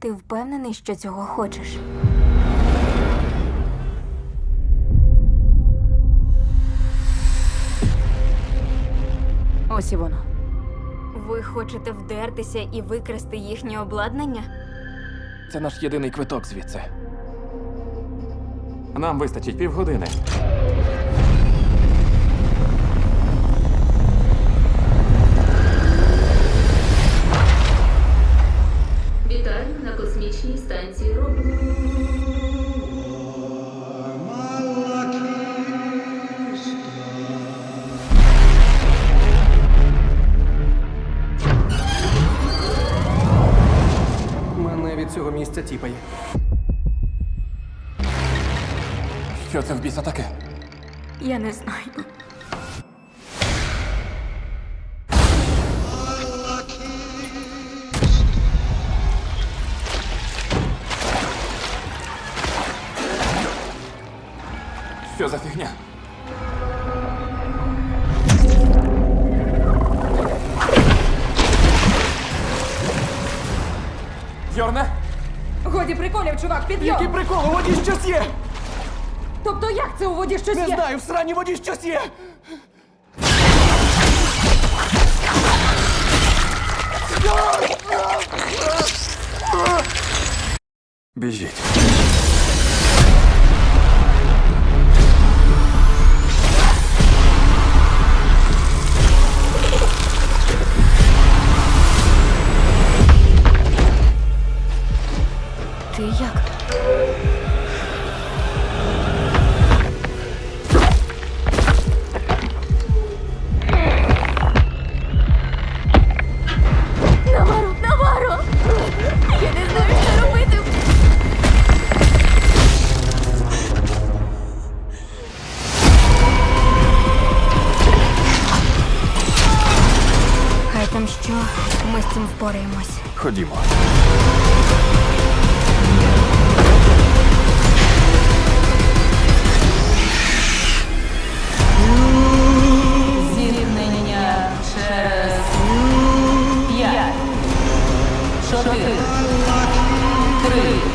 Ти впевнений, що цього хочеш? Ось і воно. Ви хочете вдертися і викрасти їхнє обладнання? Це наш єдиний квиток звідси. Нам вистачить півгодини. На станції Робот. Мене від цього місця тіпає. Що це в біса таке? Я не знаю. Що за фігня? Йорне? Годі приколів, чувак, підйом! Який прикол, у воді щось є! Тобто як це у воді щось Не є? знаю, в сраній воді щось є! Біжіть. Як? Наваро! Наваро! Я не знаю, що робити. Що, ми з цим впораємось. Ходімо. shuttle. Three.